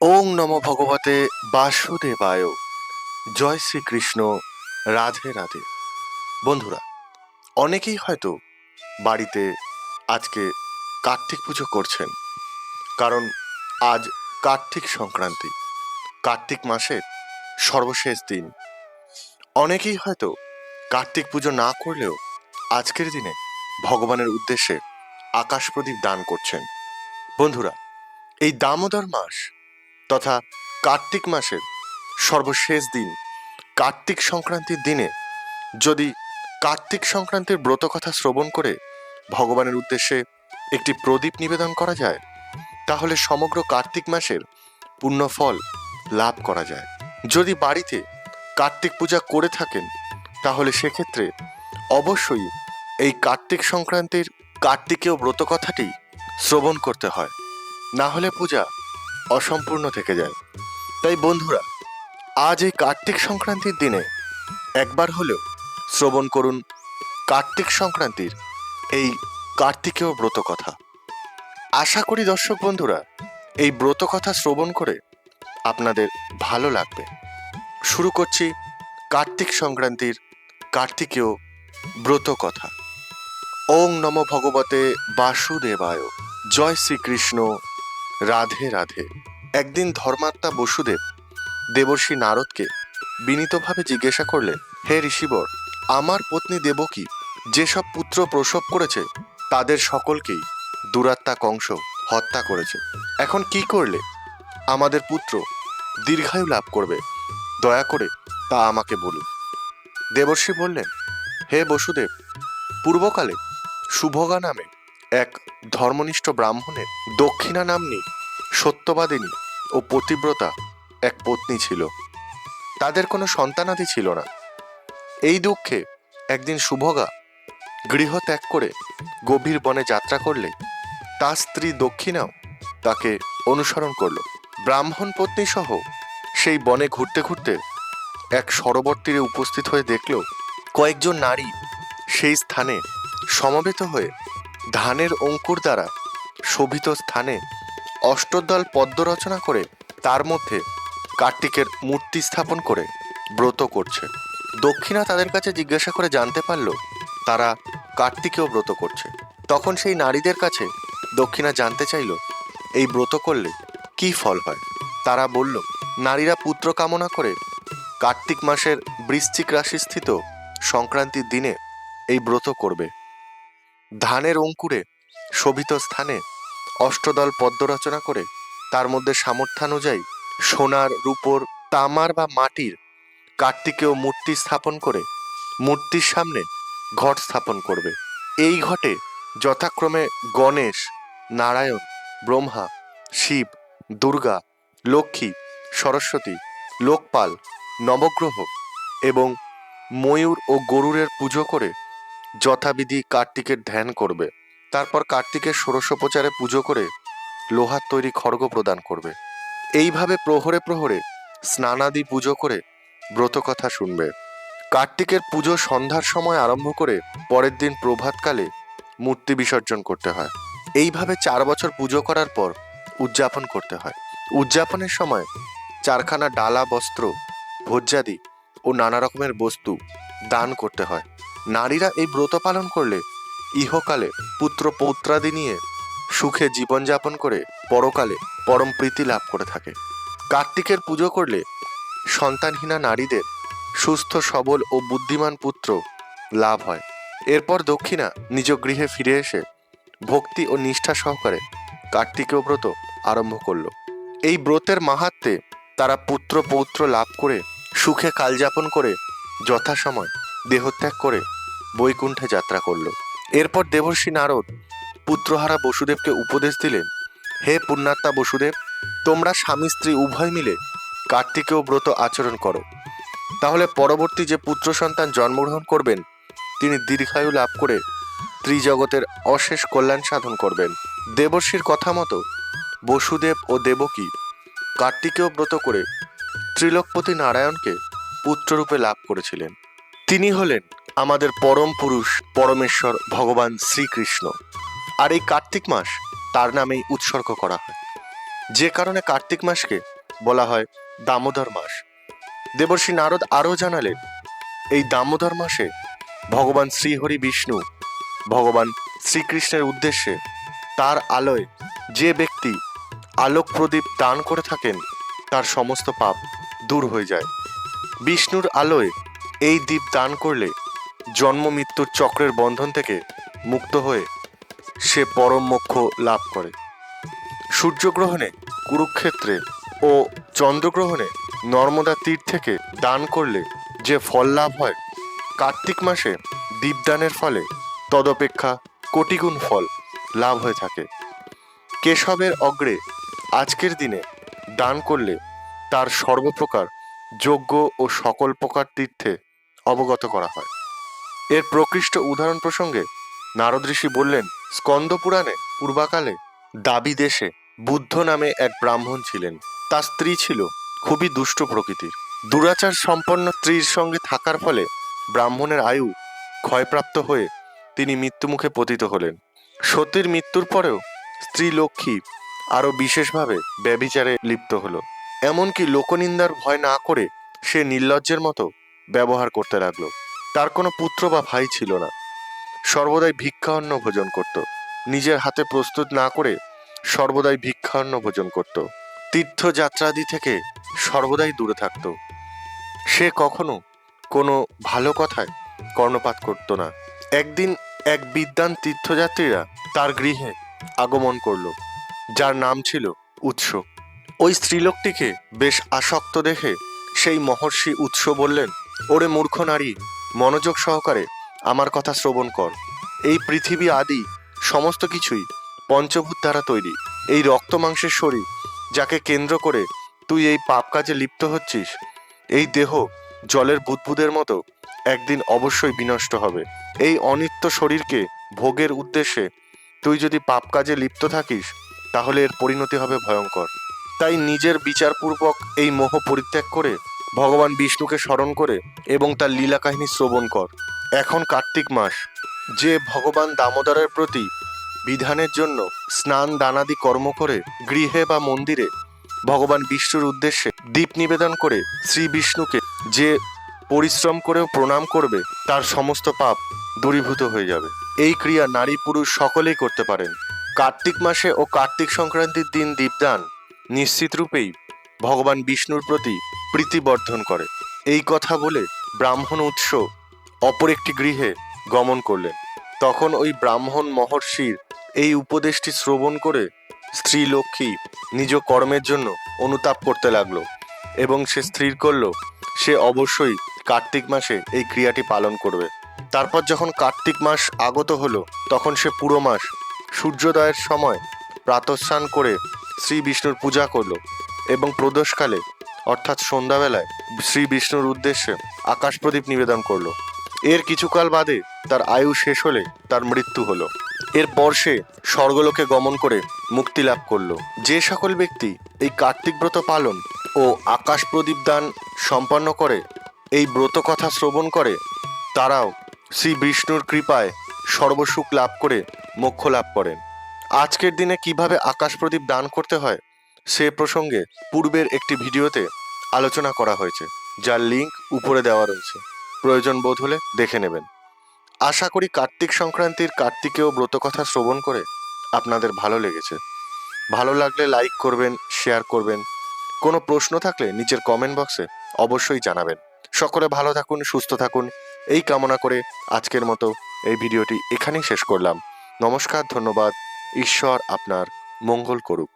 ওং নম ভগবতে বাসুদেবায়। জয় শ্রীকৃষ্ণ। রাধে রাধে। বন্ধুরা, অনেকেই হয়তো বাড়িতে আজকে কার্তিক পুজো করছেন। কারণ আজ কার্তিক সংক্রান্তি। কার্তিক মাসের সর্বশেষ দিন। অনেকেই হয়তো কার্তিক পুজো না করলেও আজকের দিনে ভগবানের উদ্দেশ্যে আকাশ প্রদীপ দান করছেন। বন্ধুরা, এই দামোদর মাস তথা কার্তিক মাসের সর্বশেষ দিন, কার্তিক সংক্রান্তির দিনে যদি কার্তিক সংক্রান্তির ব্রত কথা শ্রবণ করে ভগবানের উদ্দেশ্যে একটি প্রদীপ নিবেদন করা যায়, তাহলে সমগ্র কার্তিক মাসের পূর্ণ ফল লাভ করা যায়। যদি বাড়িতে কার্তিক পূজা করে থাকেন, তাহলে সেক্ষেত্রে অবশ্যই এই কার্তিক সংক্রান্তির কার্তিকেয় ব্রত কথাটি শ্রবণ করতে হয়। না হলে পূজা অসম্পূর্ণ থেকে যায়। তাই বন্ধুরা, আজ এই কার্তিক সংক্রান্তির দিনে একবার হলেও শ্রবণ করুন কার্তিক সংক্রান্তির এই কার্তিকেয় ব্রত কথা আশা করি দর্শক বন্ধুরা, এই ব্রত কথা শ্রবণ করে আপনাদের ভালো লাগবে। শুরু করছি কার্তিক সংক্রান্তির কার্তিকেয় ব্রত কথা ওং নম ভগবতে বাসুদেবায়। জয় শ্রীকৃষ্ণ। রাধে রাধে। একদিন ধর্মাত্মা বসুদেব দেবর্ষি নারদকে বিনীতভাবে জিজ্ঞাসা করলেন, হে ঋষিবর, আমার পত্নী দেবকী যেসব পুত্র প্রসব করেছে, তাদের সকলকেই দুরাত্মা কংস হত্যা করেছে। এখন কি করলে? আমাদের পুত্র দীর্ঘায়ু লাভ করবে। দয়া করে তা আমাকে বলুন। দেবর্ষি বললেন, হে বসুদেব, পূর্বকালে শুভগা নামে এক ধর্মনিষ্ঠ ব্রাহ্মণের দক্ষিণা নাম্নী, সত্যবাদিনী ও পতিব্রতা এক পত্নী ছিল। তাদের কোনো সন্তানাদি ছিল না। এই দুঃখে একদিন শুভগা গৃহ ত্যাগ করে গভীর বনে যাত্রা করলে তার স্ত্রী দক্ষিণাও তাকে অনুসরণ করল। ব্রাহ্মণ পত্নী সহ সেই বনে ঘুরতে ঘুরতে এক সরোবর তীরে উপস্থিত হয়ে দেখল কয়েকজন নারী সেই স্থানে সমবেত হয়ে ধানের অঙ্কুর দ্বারা শোভিত স্থানে অষ্টদল পদ্ম রচনা করে তার মধ্যে কার্তিকের মূর্তি স্থাপন করে ব্রত করছে। দক্ষিণা তাদের কাছে জিজ্ঞাসা করে জানতে পারল, তারা কার্তিকেও ব্রত করছে। তখন সেই নারীদের কাছে দক্ষিণা জানতে চাইল, এই ব্রত করলে কি ফল হয়? তারা বলল, নারীরা পুত্র কামনা করে কার্তিক মাসের বৃশ্চিক রাশিস্থিত সংক্রান্তির দিনে এই ব্রত করবে। ধানের অঙ্কুরে শোভিত স্থানে অষ্টদল পদ্ম রচনা করে, তার মধ্যে সামর্থ্যানুযায়ী সোনার, রূপোর, তামার বা মাটির কার্তিকেয় মূর্তি স্থাপন করে মূর্তির সামনে ঘট স্থাপন করবে। এই ঘটে যথাক্রমে গণেশ, নারায়ণ, ব্রহ্মা, শিব, দুর্গা, লক্ষ্মী, সরস্বতী, লোকপাল, নবগ্রহ এবং ময়ূর ও গরুরের পুজো করে যথাবিধি কার্তিকের ধ্যান করবে। তারপর কার্তিকের ষোড়শোপচারে পুজো করে লোহার তৈরি খড়গ প্রদান করবে। এইভাবে প্রহরে প্রহরে স্নানাদি পুজো করে ব্রত কথা শুনবে। কার্তিকের পুজো সন্ধ্যার সময় আরম্ভ করে পরের দিন প্রভাতকালে মূর্তি বিসর্জন করতে হয়। এইভাবে চার বছর পুজো করার পর উদযাপন করতে হয়। উদযাপনের সময় চারখানা ডালা, বস্ত্র, ভোজ্যাদি ও নানা রকমের বস্তু দান করতে হয়। নারীরা এই ব্রত পালন করলে ইহকালে পুত্র পৌত্রাদি নিয়ে সুখে জীবনযাপন করে পরকালে পরম প্রীতি লাভ করে থাকে। কার্তিকের পুজো করলে সন্তানহীনা নারীদের সুস্থ, সবল ও বুদ্ধিমান পুত্র লাভ হয়। এরপর দক্ষিণা নিজ গৃহে ফিরে এসে ভক্তি ও নিষ্ঠা সহকারে কার্তিকেয় ব্রত আরম্ভ করল। এই ব্রতের মাহাত্মে তারা পুত্র পৌত্র লাভ করে সুখে কালযাপন করে যথাসময় দেহত্যাগ করে বৈকুণ্ঠে যাত্রা করল। এরপর দেবর্ষী নারদ পুত্রহারা বসুদেবকে উপদেশ দিলেন, হে পুণ্যাত্মা বসুদেব, তোমরা স্বামী স্ত্রী উভয় মিলে কার্তিকেয় ব্রত আচরণ করো। তাহলে পরবর্তী যে পুত্র সন্তান জন্মগ্রহণ করবেন, তিনি দীর্ঘায়ু লাভ করে ত্রিজগতের অশেষ কল্যাণ সাধন করবেন। দেবর্ষির কথা মতো বসুদেব ও দেবকী কার্তিকেয় ব্রত করে ত্রিলোকপতি নারায়ণকে পুত্ররূপে লাভ করেছিলেন। তিনি হলেন আমাদের পরম পুরুষ পরমেশ্বর ভগবান শ্রীকৃষ্ণ। আর এই কার্তিক মাস তার নামেই উৎসর্গ করা হয়। যে কারণে কার্তিক মাসকে বলা হয় দামোদর মাস। দেবর্ষী নারদ আরও জানালেন, এই দামোদর মাসে ভগবান শ্রীহরি বিষ্ণু, ভগবান শ্রীকৃষ্ণের উদ্দেশ্যে তার আলোয় যে ব্যক্তি আলোক প্রদীপ দান করে থাকেন, তার সমস্ত পাপ দূর হয়ে যায়। বিষ্ণুর আলোয় এই দ্বীপ দান করলে জন্ম মৃত্যুর চক্রের বন্ধন থেকে মুক্ত হয়ে সে পরম মোক্ষ লাভ করে। সূর্যগ্রহণে কুরুক্ষেত্রে ও চন্দ্রগ্রহণে নর্মদা তীর থেকে দান করলে যে ফল লাভ হয়, কার্তিক মাসে দীপদানের ফলে তদপেক্ষা কোটিগুণ ফল লাভ হয়ে থাকে। কেশবের অগ্রে আজকের দিনে দান করলে তার সর্বপ্রকার যোগ্য ও সকল প্রকার তীর্থে অবগত করা হয়। এর প্রকৃষ্ট উদাহরণ প্রসঙ্গে নারদ ঋষি বললেন, স্কন্দ পুরাণে পূর্বাকালে দাবি দেশে বুদ্ধ নামে এক ব্রাহ্মণ ছিলেন। তার স্ত্রী ছিল খুবই দুষ্ট প্রকৃতির। দুরাচার সম্পন্ন স্ত্রীর সঙ্গে থাকার ফলে ব্রাহ্মণের আয়ু ক্ষয়প্রাপ্ত হয়ে তিনি মৃত্যুমুখে পতিত হলেন। সতীর মৃত্যুর পরেও স্ত্রী লক্ষ্মী আরও বিশেষভাবে ব্যভিচারে লিপ্ত হলো। এমনকি লোকনিন্দার ভয় না করে সে নির্লজ্জের মতো ব্যবহার করতে লাগল। তার কোনো পুত্র বা ভাই ছিল না। সর্বদাই ভিক্ষান্ন ভোজন করত। নিজের হাতে প্রস্তুত না করে সর্বদাই ভিক্ষান্ন ভোজন করত। তীর্থযাত্রাদি থেকে সর্বদাই দূরে থাকত। সে কখনো কোনো ভালো কথায় কর্ণপাত করত না। একদিন এক বিদ্যান তীর্থযাত্রীরা তার গৃহে আগমন করল, যার নাম ছিল উৎস। ওই স্ত্রীলোকটিকে বেশ আসক্ত দেখে সেই মহর্ষি উৎস বললেন, ওরে মূর্খ নারী মনোযোগ সহকারে আমার কথা শ্রবণ কর। এই পৃথিবী আদি সমস্ত কিছুই পঞ্চভূত দ্বারা তৈরি। এই রক্ত মাংসের শরীর যাকে কেন্দ্র করে তুই এই পাপ কাজে লিপ্ত হচ্ছিস, এই দেহ জলের বুদবুদের মতো একদিন অবশ্যই বিনষ্ট হবে। এই অনিত্য শরীরকে ভোগের উদ্দেশ্যে তুই যদি পাপ কাজে লিপ্ত থাকিস, তাহলে এর পরিণতি হবে ভয়ঙ্কর। তাই নিজের বিচারপূর্বক এই মোহ পরিত্যাগ করে ভগবান বিষ্ণুকে স্মরণ করে এবং তার লীলা কাহিনী শ্রবণ কর। এখন কার্তিক মাস। যে ভগবান দামোদরের প্রতি বিধানের জন্য স্নান দানাদি কর্ম করে গৃহে বা মন্দিরে ভগবান বিষ্ণুর উদ্দেশ্যে দীপ নিবেদন করে শ্রী বিষ্ণুকে যে পরিশ্রম করেও প্রণাম করবে, তার সমস্ত পাপ দূরীভূত হয়ে যাবে। এই ক্রিয়া নারী পুরুষ সকলেই করতে পারেন। কার্তিক মাসে ও কার্তিক সংক্রান্তির দিন দীপদান নিশ্চিত রূপেই ভগবান বিষ্ণুর প্রতি প্রীতি বর্ধন করে। এই কথা বলে ব্রাহ্মণ উৎস অপর একটি গৃহে গমন করলেন। তখন ওই ব্রাহ্মণ মহর্ষির এই উপদেশটি শ্রবণ করে স্ত্রী লক্ষ্মী নিজ কর্মের জন্য অনুতাপ করতে লাগল এবং সে স্থির করল, সে অবশ্যই কার্তিক মাসে এই ক্রিয়াটি পালন করবে। তারপর যখন কার্তিক মাস আগত হলো, তখন সে পুরো মাস সূর্যোদয়ের সময় প্রাতস্নান করে শ্রী বিষ্ণুর পূজা করল এবং প্রদোষকালে অর্থাৎ সন্ধ্যাবেলায় শ্রী বিষ্ণুর উদ্দেশ্যে আকাশ প্রদীপ নিবেদন করল। এর কিছুকাল বাদে তার আয়ু শেষ হলে তার মৃত্যু হলো। এরপর সে স্বর্গলোকে গমন করে মুক্তি লাভ করল। যে সকল ব্যক্তি এই কার্তিক ব্রত পালন ও আকাশ প্রদীপ দান সম্পন্ন করে, এই ব্রত কথা শ্রবণ করে, তারাও শ্রী বিষ্ণুর কৃপায় সর্বসুখ লাভ করে মোক্ষ লাভ করেন। আজকের দিনে কীভাবে আকাশ প্রদীপ দান করতে হয় সে প্রসঙ্গে পূর্বের একটি ভিডিওতে আলোচনা করা হয়েছে, যার লিংক উপরে দেওয়া রয়েছে। প্রয়োজন বোধ হলে দেখে নেবেন। আশা করি কার্তিক সংক্রান্তির কার্তিকেয় ব্রতকথা শ্রবণ করে আপনাদের ভালো লেগেছে। ভালো লাগলে লাইক করবেন, শেয়ার করবেন। কোনো প্রশ্ন থাকলে নিচের কমেন্ট বক্সে অবশ্যই জানাবেন। সকলে ভালো থাকুন, সুস্থ থাকুন। এই কামনা করে আজকের মতো এই ভিডিওটি এখানেই শেষ করলাম। নমস্কার, ধন্যবাদ। ঈশ্বর আপনার মঙ্গল করুক।